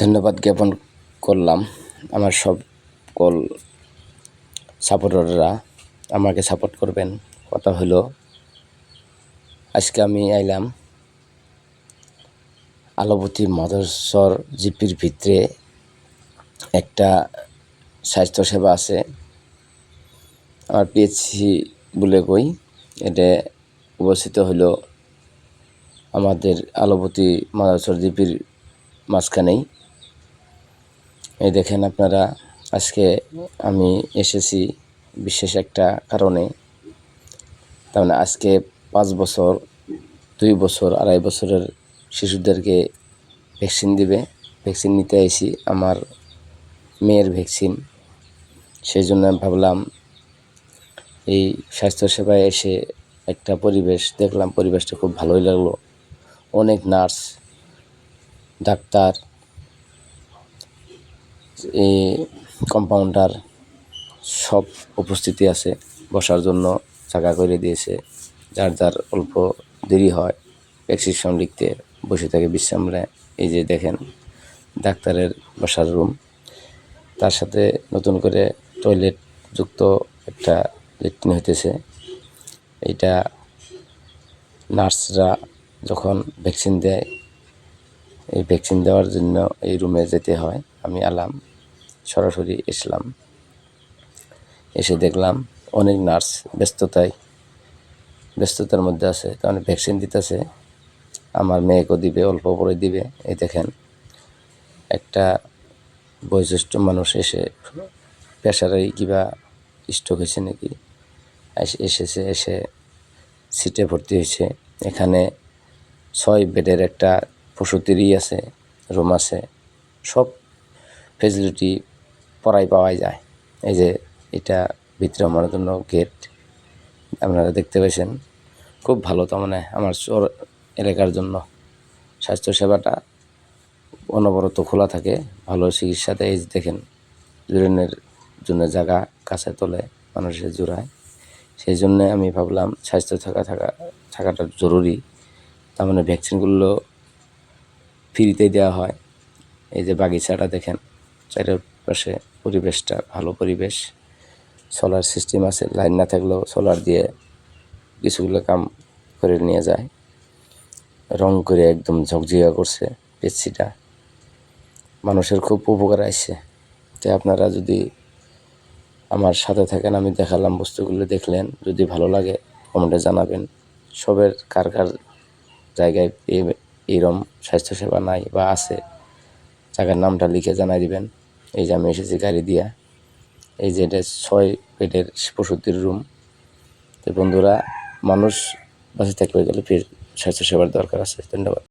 ধন্যবাদ জ্ঞাপন করলাম আমার সব কল সাপোর্টাররা আমাকে সাপোর্ট করবেন। কথা হলো, আজকে আমি আইলাম আলোপতি মাদরসর জিপির ভিতরে একটা স্বাস্থ্যসেবা আছে। আমার পিএইচসি বলে কই, এটা অবস্থিত হলো আমাদের আলোপতি মাদরসর জিপির মাঝখানেই। এই দেখেন আপনারা, আজকে আমি এসেছি বিশেষ একটা কারণে। তার মানে আজকে পাঁচ বছর, দুই বছর, আড়াই বছরের শিশুদেরকে ভ্যাকসিন দিবে। ভ্যাকসিন নিতে আইছি আমার মেয়ের ভ্যাকসিন। সেই জন্য ভাবলাম, এই স্বাস্থ্যসেবায় এসে একটা পরিবেশ, দেখলাম পরিবেশটা খুব ভালোই লাগল। অনেক নার্স, ডাক্তার কম্পাউন্ডার সব উপস্থিতি আছে, বসার জন্য জায়গা করে দিয়েছে। যার যার অল্প দেরি হয়, প্রেসক্রিপশন লিখতে বসে থাকে বিশ্রাম নেয় এই যে দেখেন, ডাক্তারের বসার রুম। তার সাথে নতুন করে টয়লেট যুক্ত একটা লেট্রিন হইতেছে। এইটা নার্সরা যখন ভ্যাকসিন দেয়, এই ভ্যাকসিন দেওয়ার জন্য এই রুমে যেতে হয়। আমি আলাম, সরাসরি এসলাম। এসে দেখলাম অনেক নার্স ব্যস্ততায়, ব্যস্ততার মধ্যে আছে কারণ ভ্যাকসিন দিতেছে। আমার মেয়েকেও দিবে, অল্প পরে দিবে। এই দেখেন, একটা বয়োজ্যেষ্ঠ মানুষ এসে প্রেশারে কিবা স্ট্রোক হয়েছে নাকি? এসেছে, এসে সিটে ভর্তি হয়েছে। এখানে ছয় বেডের একটা প্রসূতিরই আছে রুম আছে। সব ফেসিলিটি পড়াই পাওয়া যায়। এই যে এটা ভিতরে আমার জন্য গেট আপনারা দেখতে পেয়েছেন। খুব ভালো তার মানে আমার চর এলাকার জন্য। স্বাস্থ্যসেবাটা অনবরত খোলা থাকে। ভালো চিকিৎসাতে এই দেখেন ইউরিনের জন্য জায়গা কাছে তোলে, মানুষের জোড়ায়। সেই জন্য আমি ভাবলাম স্বাস্থ্য থাকা থাকা, থাকাটা জরুরি। তার মানে ভ্যাকসিনগুলো ফ্রিতে দেওয়া হয়। এই যে বাগিচাটা দেখেন চারিপাশে পরিবেশটা ভালো পরিবেশ সোলার সিস্টেম আছে লাইন না থাকলেও সোলার দিয়ে কিছুগুলো কাম করে নিয়ে যায়। রং করে একদম ঝকঝিকা করছে পেপসিটা মানুষের খুব উপকার আসছে। তাই আপনারা যদি আমার সাথে থাকেন, আমি দেখালাম বস্তুগুলো দেখলেন, যদি ভালো লাগে কমেন্টে জানাবেন। সবের কার কার জায়গায় এইরকম স্বাস্থ্যসেবা নাই বা আছে জায়গার নামটা লিখে জানাই দিবেন। এই যে আমি এসেছি গাড়ি দিয়া। এই যে এটা ছয় বেডের প্রসূতির রুম। তো বন্ধুরা, মানুষ বাসে থাকবে গেলে ফির স্বাস্থ্যসেবার দরকার আছে। ধন্যবাদ।